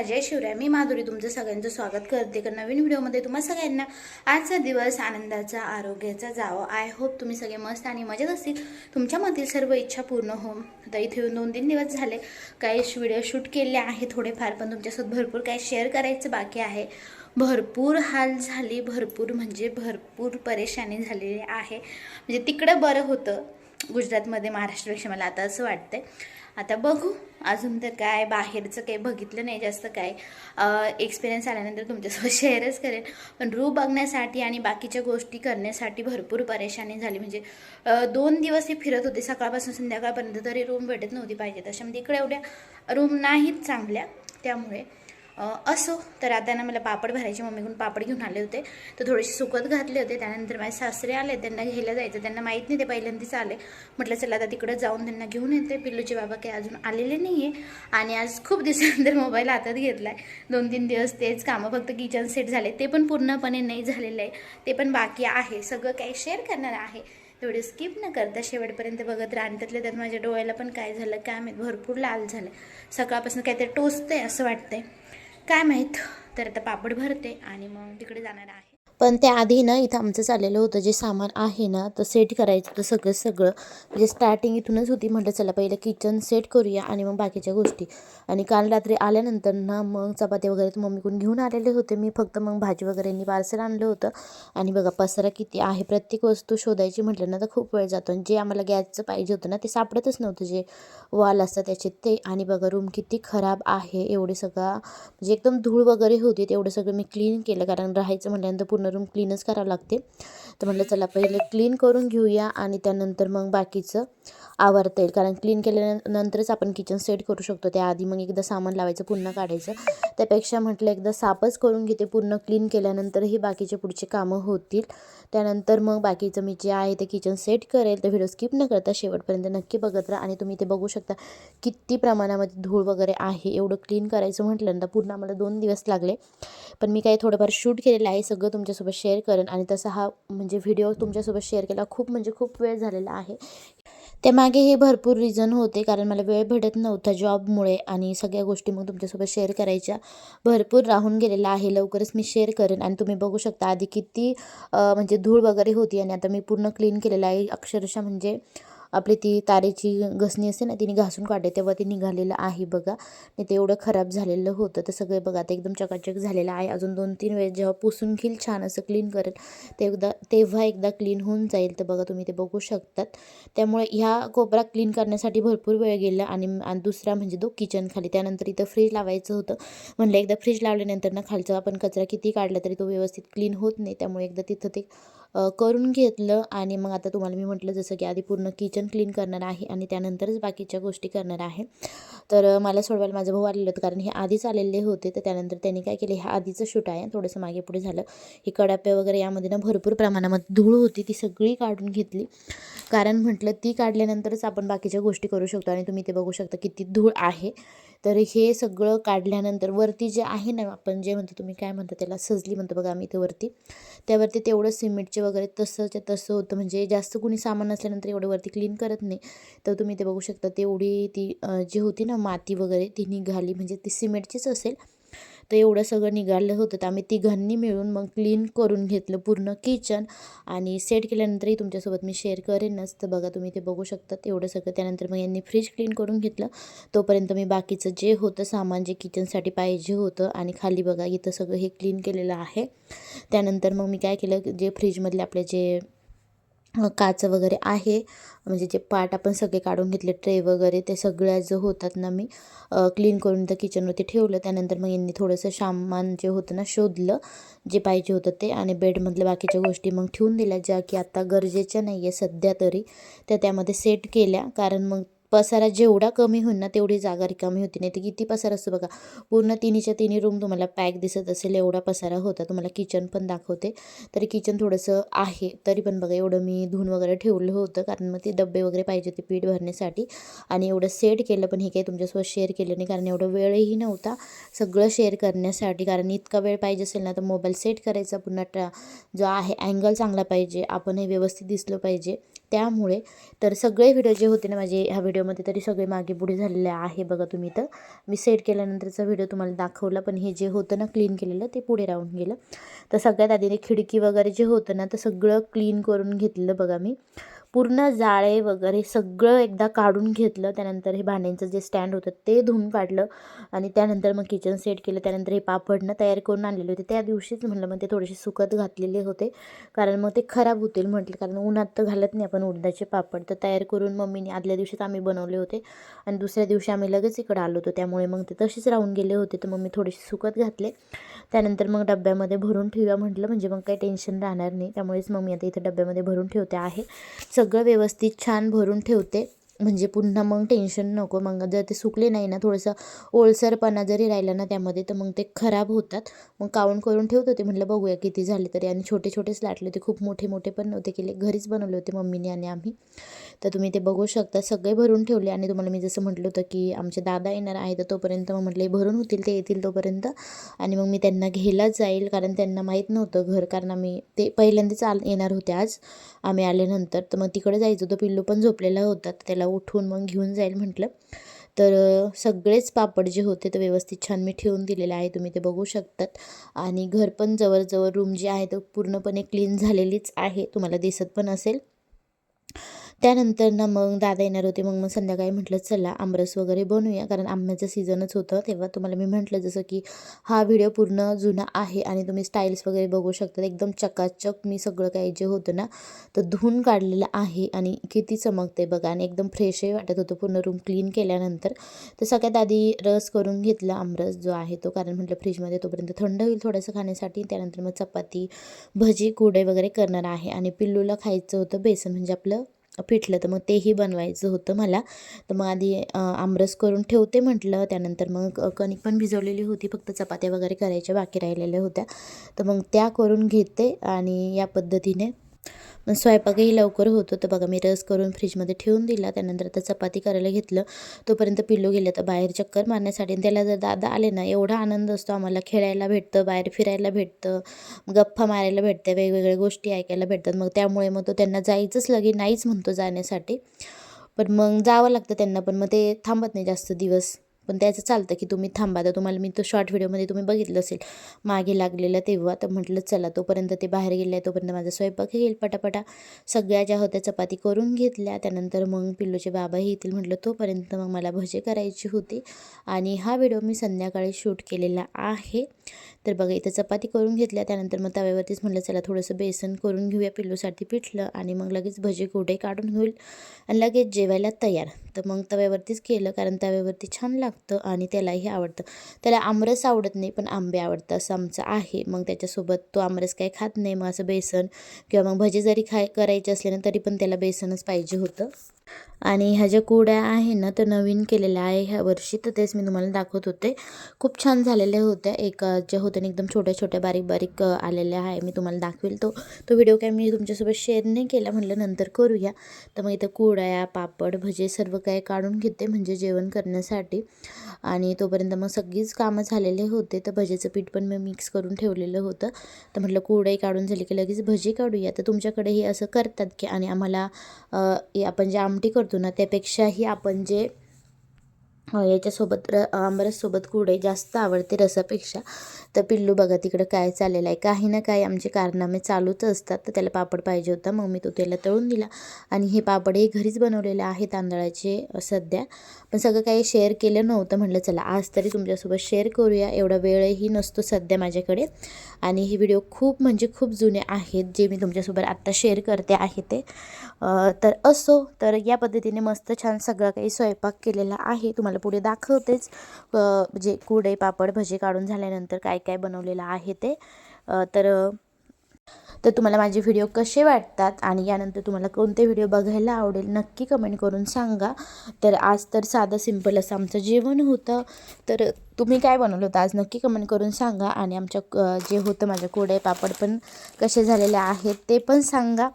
नमस्कार जय शिवराय. मी माधुरी तुमचं सगळ्यांचं स्वागत करते. का नवीन व्हिडिओमध्ये तुम्हा सगळ्यांना आजचा दिवस आनंदाचा आरोग्याचा जावं. आय होप तुम्ही सगळे मस्त आणि मजेत असतील. तुमच्यामधील सर्व इच्छा पूर्ण हो आता इथे येऊन दोन तीन दिवस झाले. काही व्हिडिओ शूट केले आहे थोडेफार पण तुमच्यासोबत भरपूर काही शेअर करायचं बाकी आहे. भरपूर हाल झाली भरपूर म्हणजे भरपूर परेशानी झालेली आहे. म्हणजे तिकडं बरं होतं. गुजरातमध्ये महाराष्ट्रापेक्षा मला आता असं वाटतंय. आता बघू. अजून तर काय बाहेरचं काही बघितलं नाही जास्त काय. एक्सपिरियन्स आल्यानंतर तुमच्यासोबत शेअरच करेन. पण रूम बघण्यासाठी आणि बाकीच्या गोष्टी करण्यासाठी भरपूर परेशानी झाली. म्हणजे दोन दिवस हे फिरत होते. सकाळपासून संध्याकाळपर्यंत तरी रूम भेटत नव्हती पाहिजे तशामध्ये इकडे एवढ्या रूम नाहीत चांगल्या. त्यामुळे असो. तर आता ना मला पापड भरायचे. मम्मीकडून पापड घेऊन आले होते. तर थोडेसे सुकत घातले होते. त्यानंतर माझे सासरे आले. त्यांना घ्यायला जायचं. त्यांना माहीत नाही ते पहिल्यांदाच आले. म्हटलं चला आता तिकडं जाऊन त्यांना घेऊन येते. पिल्लूचे बाबा काही अजून आलेले नाही आहे आणि आज खूप दिवसानंतर मोबाईल हातात घेतला आहे दोन तीन दिवस तेच कामं फक्त किचन सेट झाले. ते पण पूर्णपणे नाही झालेलं आहे. ते पण बाकी आहे. सगळं काही शेअर करणार आहे. तेवढे स्किप न करता शेवटपर्यंत बघत राहा. त्यात माझ्या डोळ्याला पण काय झालं काय माहीत भरपूर लाल झालं. सकाळपासून काहीतरी टोचतंय असं वाटतंय. काय माहीत? तर आता पापड भरते आणि मग तिकडे जाणार आहे. पण त्याआधी ना इथं आमचं चाललेलं होतं जे सामान आहे ना तर सेट करायचं होतं सगळं सगळं. म्हणजे स्टार्टिंग इथूनच होती म्हटलं चला पहिलं किचन सेट करूया आणि मग बाकीच्या गोष्टी. आणि काल रात्री आल्यानंतर ना मग चपाती वगैरे तर मम्मीकडून घेऊन आलेले होते. मी फक्त मग भाजी वगैरेनी पार्सल आणलं होतं. आणि बघा पसारा किती आहे. प्रत्येक वस्तू शोधायची म्हटलं ना तर खूप वेळ जातो. आणि जे आम्हाला गॅसचं पाहिजे होतं ना ते सापडतच नव्हतं. जे वॉल असतं त्याचे ते. आणि बघा रूम किती खराब आहे. एवढे सगळा म्हणजे एकदम धूळ वगैरे होती. तेवढं सगळं मी क्लीन केलं. कारण राहायचं म्हटल्यानंतर पूर्ण रूम क्लीनच करावं लागते. तर म्हटलं चला पहिले क्लीन करून घेऊया आणि त्यानंतर मग बाकीचं आवरता येईल. कारण क्लीन केल्यानंतरच आपण किचन सेट करू शकतो. त्याआधी मग एकदा सामान लावायचं पुन्हा काढायचं. त्यापेक्षा म्हटलं एकदा साफच करून घेते पूर्ण क्लीन केल्यानंतरही बाकीचे पुढचे कामं होतील. त्यानंतर मग बाकीचं मी जे आहे ते किचन सेट करेल. तर व्हिडिओ स्किप न करता शेवटपर्यंत नक्की बघत राहा आणि तुम्ही ते बघू शकता किती प्रमाणामध्ये धूळ वगैरे आहे. एवढं क्लीन करायचं म्हटलं तर पूर्ण आम्हाला दोन दिवस लागले. पण मी काही थोडंफार शूट केलेलं आहे सगळं तुमच्यासोबत शेअर करेन. आणि तसा हा म्हणजे व्हिडिओ तुमच्यासोबत शेअर केला खूप म्हणजे खूप वेळ झालेला आहे. त्यामागे हे भरपूर रिझन होते कारण मला वेळ भेटत नव्हता जॉबमुळे आणि सगळ्या गोष्टी मग तुमच्यासोबत शेअर करायच्या. भरपूर राहून गेलेला आहे लवकरच मी शेअर करेन. आणि तुम्ही बघू शकता आधी किती म्हणजे धूळ वगैरे होती आणि आता मी पूर्ण क्लीन केलेलं आहे. अक्षरशः म्हणजे आपली ती तारेची घसणी असते ना तिने घासून काढले तेव्हा ते निघालेलं आहे बघा. नाही ते एवढं खराब झालेलं होतं. तर सगळे बघा आता एकदम चकाचक झालेलं आहे. अजून दोन तीन वेळेस जेव्हा पुसून घेईल छान असं क्लीन करेल. ते एकदा तेव्हा एकदा क्लीन होऊन जाईल. तर बघा तुम्ही ते बघू शकतात. त्यामुळे ह्या कोपरा क्लीन करण्यासाठी भरपूर वेळ गेला. आणि दुसरा म्हणजे तो किचन खाली. त्यानंतर इथं फ्रीज लावायचं होतं. म्हणलं एकदा फ्रीज लावल्यानंतर ना खालचा आपण कचरा किती काढला तरी तो व्यवस्थित क्लीन होत नाही. त्यामुळे एकदा तिथं ते करून घेतलं आणि मग आता तुम्हाला मी म्हटलं जसं की आधी पूर्ण किचन क्लीन करणार आहे आणि त्यानंतरच बाकीच्या गोष्टी करणार आहे. तर मला सोडवायला माझा भाऊ आलेलं होतं कारण हे आधीच आलेले होते. तर त्यानंतर त्यांनी काय केलं हे आधीचं शूट आहे. थोडंसं मागे पुढे झालं. ही कडाप्या वगैरे यामध्ये ना भरपूर प्रमाणामध्ये धूळ होती ती सगळी काढून घेतली. कारण म्हटलं ती काढल्यानंतरच आपण बाकीच्या गोष्टी करू शकतो आणि तुम्ही ते बघू शकता किती धूळ आहे. तर हे सगळं काढल्यानंतर वरती जे आहे ना आपण जे म्हणतो तुम्ही काय म्हणता त्याला सजली म्हणतो बघा आम्ही इथे वरती त्यावरती तेवढं सिमेंटचे वगैरे तसंच्या तसं होतं. म्हणजे जास्त कुणी सामान असल्यानंतर एवढं वरती क्लीन करत नाही. तर तुम्ही ते बघू शकता तेवढी ती जी होती ना माती वगैरे ती निघाली म्हणजे ती सिमेंटचीच असेल तर एवढं सगळं निघालं होतं. तर आम्ही तिघांनी मिळून मग क्लीन करून घेतलं पूर्ण किचन आणि सेट केल्यानंतरही तुमच्यासोबत मी शेअर करेनच तर बघा तुम्ही ते बघू शकता एवढं सगळं त्यानंतर मग यांनी फ्रीज क्लीन करून घेतलं. तोपर्यंत मी बाकीचं जे होतं सामान जे किचनसाठी पाहिजे होतं आणि खाली बघा इथं सगळं हे क्लीन केलेलं आहे. त्यानंतर मग मी काय केलं जे फ्रीजमधले आपले जे काच वगैरे आहे. म्हणजे जे पार्ट आपण सगळे काढून घेतले ट्रे वगैरे ते सगळ्या जो होतात ना मी क्लीन करून त्या किचनवरती ठेवलं. त्यानंतर मग यांनी थोडंसं सामान जे होतं ना शोधलं. जे पाहिजे होतं ते आणि बेडमधल्या बाकीच्या गोष्टी मग ठेवून दिल्या ज्या की आत्ता गरजेच्या नाही आहे सध्या तरी. त्या त्यामध्ये सेट केल्या. कारण मग पसारा जेवढा कमी होईल ना तेवढी जागा रिकामी होती. नाही तर किती पसारा असतो बघा. पूर्ण तिन्हीच्या तिन्ही रूम तुम्हाला पॅक दिसत असेल एवढा पसारा होता. तुम्हाला किचन पण दाखवते. तरी किचन थोडंसं आहे. तरी पण बघा एवढं मी धुवून वगैरे ठेवलं होतं. कारण मग ते डबे वगैरे पाहिजे होते पीठ भरण्यासाठी. आणि एवढं सेट केलं पण हे काही तुमच्यासोबत शेअर केलं नाही. कारण एवढं वेळही नव्हता सगळं शेअर करण्यासाठी. कारण इतका वेळ पाहिजे असेल ना तर मोबाईल सेट करायचा. पुन्हा ट्रा जो आहे अँगल चांगला पाहिजे. आपण हे व्यवस्थित दिसलं पाहिजे. त्यामुळे तर सगळे व्हिडिओ जे होते ना माझे ह्या व्हिडिओमध्ये तरी सगळे मागे पुढे झालेले आहे बघा तुम्ही तर मी सेट केल्यानंतरचा व्हिडिओ तुम्हाला दाखवला पण हे जे होतं ना क्लीन केलेलं ते पुढे राहून गेलं. तर सगळ्यात आधी खिडकी वगैरे जे होतं ना तर सगळं क्लीन करून घेतलेलं बघा मी. पूर्ण जाळे वगैरे सगळं एकदा काढून घेतलं. त्यानंतर हे भांड्यांचं जे स्टँड होतं ते धुवून काढलं. आणि त्यानंतर मग किचन सेट केलं. त्यानंतर हे पापडनं तयार करून आणलेले होते. त्या दिवशीच म्हटलं मग ते थोडेसे सुकत घातलेले होते. कारण मग ते खराब होतील म्हटलं. कारण उन्हात तर घालत नाही आपण उडदाचे पापड. तर तयार करून मम्मीने आदल्या दिवशीच आम्ही बनवले होते. आणि दुसऱ्या दिवशी आम्ही लगेच इकडं आलो होतो. त्यामुळे मग ते तसेच राहून गेले होते. तर मग मी थोडेसे सुकत घातले. त्यानंतर मग डब्यामध्ये भरून ठेवूया म्हटलं. म्हणजे मग काही टेन्शन राहणार नाही. त्यामुळेच मग मी आता इथं डब्यामध्ये भरून ठेवते आहे. सगळं व्यवस्थित छान भरून ठेवते. म्हणजे पुन्हा मग टेन्शन नको. मग जर ते सुकले नाही ना थोडंसं ओलसरपणा जरी राहिला ना त्यामध्ये तर मग ते खराब होतात. मग काउंट करून ठेवत होते. म्हटलं बघूया किती झाले तरी. आणि छोटे छोटेच लाटले होते खूप मोठे मोठे पण नव्हते केले. घरीच बनवले होते मम्मीने आणि आम्ही. तर तुम्ही ते बघू शकता. सगळे भरून ठेवले आणि तुम्हाला मी जसं म्हटलं होतं की आमचे दादा येणार आहे तर तोपर्यंत मग म्हटले भरून होतील ते येतील तोपर्यंत. आणि मग मी त्यांना घ्यायला जाईल कारण त्यांना माहीत नव्हतं घर कारण आम्ही ते पहिल्यांदाच आल येणार होते आज. आम्ही आल्यानंतर तर मग तिकडे जायचं होतं. पिल्लू पण झोपलेला होता तर त्याला उठून मग घेऊन जाईल म्हटलं. तर सगळेच पापड जे होते ते व्यवस्थित छान मी ठेवून दिलेले आहे. तुम्ही ते बघू शकतात. आणि घर पण जवळजवळ रूम जी आहे तर पूर्णपणे क्लीन झालेलीच आहे. तुम्हाला दिसत पण असेल. त्यानंतर ना मग दादा येणार होते मग मग संध्याकाळी म्हटलं चला आमरस वगैरे बनवूया. कारण आंब्याचं सीझनच होतं. तेव्हा तुम्हाला मी म्हटलं जसं की हा व्हिडिओ पूर्ण जुना आहे आणि तुम्ही स्टाईल्स वगैरे बघू शकता. एकदम चकाचक मी सगळं काही जे होतं ना तर धुवून काढलेलं आहे आणि किती चमकते बघा. आणि एकदम फ्रेशही वाटत होतं. पूर्ण रूम क्लीन केल्यानंतर तर सगळ्यात आधी रस करून घेतला आमरस जो आहे तो. कारण म्हटलं फ्रीजमध्ये तोपर्यंत थंड होईल थोडंसं खाण्यासाठी. त्यानंतर मग चपाती भजी कुडे वगैरे करणार आहे. आणि पिल्लूला खायचं होतं बेसन म्हणजे आपलं पिठलं तर मग तेही बनवायचं होतं मला. तर मग आधी आमरस करून ठेवते म्हटलं. त्यानंतर मग कणिक पण भिजवलेली होती. फक्त चपात्या वगैरे करायच्या बाकी राहिलेल्या होत्या. तर मग त्या करून घेते आणि या पद्धतीने मग स्वयंपाकही लवकर होतो तर बघा मी रस करून फ्रीजमध्ये ठेवून दिला. त्यानंतर आता चपाती करायला घेतलं. तोपर्यंत पिल्लू गेलं तर बाहेर चक्कर मारण्यासाठी. आणि त्याला जर दादा आले ना एवढा आनंद असतो आम्हाला. खेळायला भेटतं बाहेर फिरायला भेटतं गप्पा मारायला भेटतं वेगवेगळ्या गोष्टी ऐकायला भेटतात. मग त्यामुळे मग तो त्यांना जायचंच लगे नाहीच म्हणतो जाण्यासाठी. पण मग जावं लागतं त्यांना. पण मग ते थांबत नाही जास्त दिवस. पण त्याचं चालतं की तुम्ही थांबा. तर तुम्हाला मी तो शॉर्ट व्हिडिओमध्ये तुम्ही बघितलं असेल. मागे लागलेलं तेव्हा तर म्हटलं चला तोपर्यंत ते बाहेर गेले तोपर्यंत माझा स्वयंपाक येईल पटापटा. सगळ्या ज्या होत्या चपाती करून घेतल्या. त्यानंतर मग पिल्लूचे बाबाही येतील म्हटलं तोपर्यंत मग मला भजे करायची होती. आणि हा व्हिडिओ मी संध्याकाळी शूट केलेला आहे. तर बघा इथं चपाती करून घेतल्या. त्यानंतर मग तव्यावरतीच म्हटलं चला थोडंसं बेसन करून घेऊया पिल्लूसाठी पिठलं. आणि मग लगेच भजे कुठे काढून घेईल. आणि लगेच जेवायला तयार. तर मग तव्यावरतीच केलं कारण तव्यावरती छान लागतं. आणि त्यालाही आवडतं. त्याला आमरस आवडत नाही पण आंबे आवडतं. असं आमचं आहे. मग त्याच्यासोबत तो आमरस काही खात नाही. मग असं बेसन किंवा मग भजे जरी खाय करायचे असले ना तरी पण त्याला बेसनच पाहिजे होतं. आणि ह्या ज्या कुड्या आहे ना तर नवीन केलेल्या आहे ह्या वर्षी तर तेच मी तुम्हाला दाखवत होते. खूप छान झालेल्या होत्या. एक ज्या होत्या ना एकदम छोट्या छोट्या बारीक बारीक आलेल्या आहे मी तुम्हाला दाखवेल तो. तो व्हिडिओ काय मी तुमच्यासोबत शेअर नाही केला म्हटलं नंतर करूया. तर मग इथं कुड्या पापड भजे सर्व काही काढून घेते म्हणजे जेवण करण्यासाठी. आणि तोपर्यंत मग सगळीच कामं झालेले होते तर भजेचं पीठ पण मी मिक्स करून ठेवलेलं होतं. तर म्हटलं कुरडई काढून झाली की लगेच भजी काढूया. तर तुमच्याकडे हे असं करतात की आणि आम्हाला आपण जे आमटी करतो ना त्यापेक्षाही आपण जे याच्यासोबत र आमरससोबत कुरडई जास्त आवडते रसापेक्षा. तर पिल्लू बघा तिकडं काय चाललेलं आहे. काही ना काही आमचे कारनामे चालूच असतात. तर त्याला पापड पाहिजे होता. मग मी तो त्याला तळून दिला. आणि हे पापड हे घरीच बनवलेले आहे तांदळाचे सध्या. पण सगळं काही शेअर केलं नव्हतं. म्हटलं चला आज तरी तुमच्यासोबत शेअर करूया. एवढा वेळही नसतो सध्या माझ्याकडे. आणि हे व्हिडिओ खूप म्हणजे खूप जुने आहेत. जे मी तुमच्यासोबत आत्ता शेअर करते आहे ते. तर असो. तर या पद्धतीने मस्त छान सगळं काही स्वयंपाक केलेला आहे. तुम्हाला पुढे दाखवतेच. जे म्हणजे पापड भजे काढून झाल्यानंतर काय काय बनवलेलं आहे ते. तर तर तुम्हाला माझे व्हिडिओ कसे वाटतात आणि यानंतर तुम्हाला कोणते व्हिडिओ बघायला आवडेल नक्की कमेंट करून सांगा. तर आज तर साधं सिंपल असं आमचं जेवण होतं. तर तुम्ही काय बनवलं होतं आज नक्की कमेंट करून सांगा आणि आमच्या जे होतं माझ्या कोडे पापड पण कसे झालेले आहेत ते पण सांगा.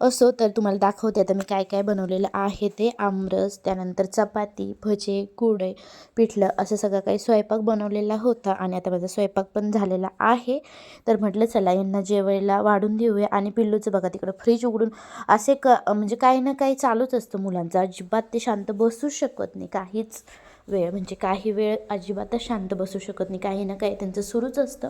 असो तर तुम्हाला दाखवते आता मी काय काय बनवलेलं आहे ते. आमरस त्यानंतर चपाती भजे कुडे पिठलं असं सगळं काही स्वयंपाक बनवलेला होता आणि आता माझा स्वयंपाक पण झालेला आहे. तर म्हटलं चला यांना जेवायला वाढून देऊया आणि पिल्लूचं बघा तिकडं फ्रीज उघडून असे क म्हणजे काही ना काही चालूच असतं मुलांचं. अजिबात ते शांत बसूच शकत नाही. काहीच वेळ म्हणजे काही वेळ अजिबातच शांत बसू शकत नाही. काही ना काही त्यांचं सुरूच असतं.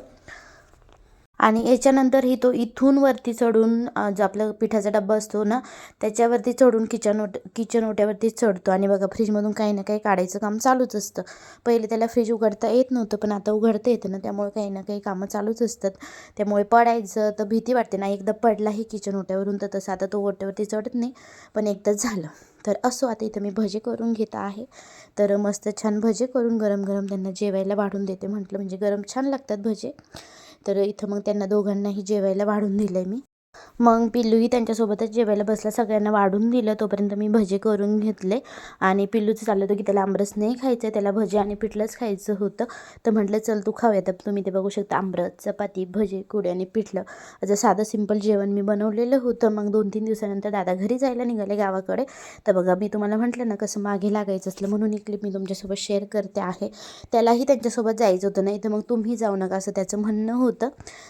आणि याच्यानंतर ही तो इथून वरती चढून जो आपला पिठाचा डब्बा असतो ना त्याच्यावरती चढून किचन ओट किचन ओट्यावरती चढतो. आणि बघा फ्रीजमधून काही ना काही काढायचं काम चालूच असतं. पहिले त्याला फ्रीज उघडता येत नव्हतं पण आता उघडता येतं ना त्यामुळे काही ना काही कामं चालूच असतात. त्यामुळे पडायचं तर भीती वाटते. ना एकदा पडलाही किचन ओट्यावरून तर तसं आता तो ओट्यावरती चढत नाही पण एकदाच झालं. तर असो आता इथं मी भजे करून घेत आहे. तर मस्त छान भजे करून गरम गरम त्यांना जेवायला वाढून देते म्हटलं. म्हणजे गरम छान लागतात भजे. तर इथं मग त्यांना दोघांनाही जेवायला वाढून दिलं आहे मी. मग पिल्लूही त्यांच्यासोबतच जेवायला बसला. सगळ्यांना वाढून दिलं. तोपर्यंत मी भजे करून घेतले. आणि पिल्लूचं चाललं होतं की त्याला आमरस नाही खायचं आहे त्याला भजे आणि पिठलंच खायचं होतं. तर म्हटलं चल तू खाऊया. तर तुम्ही ते बघू शकता. आमरस चपाती भजे कुडे आणि पिठलं. असं साधं सिंपल जेवण मी बनवलेलं होतं. मग दोन तीन दिवसानंतर दादा घरी जायला निघाले गावाकडे. तर बघा मी तुम्हाला म्हटलं ना कसं मागे लागायचं असलं म्हणून एक क्लिप मी तुमच्यासोबत शेअर करते आहे. त्यालाही त्यांच्यासोबत जायचं होतं. नाही तर मग तुम्ही जाऊ नका असं त्याचं म्हणणं होतं.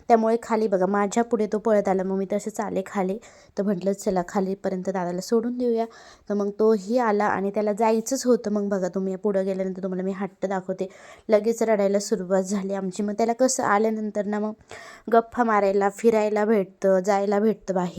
त्यामुळे खाली बघा माझ्या पुढे तो पळत आला. मग मी तसंच आले खाली. तर म्हटलं चला खालीपर्यंत दादाला सोडून देऊया. तर मग तोही आला आणि त्याला जायचंच होतं. मग बघा तुम्ही पुढं गेल्यानंतर तुम्हाला मी हट्ट दाखवते. लगेच रडायला सुरुवात झाली आमची. मग त्याला कसं आल्यानंतर ना मग गप्पा मारायला फिरायला भेटतं जायला भेटतं बाहेर.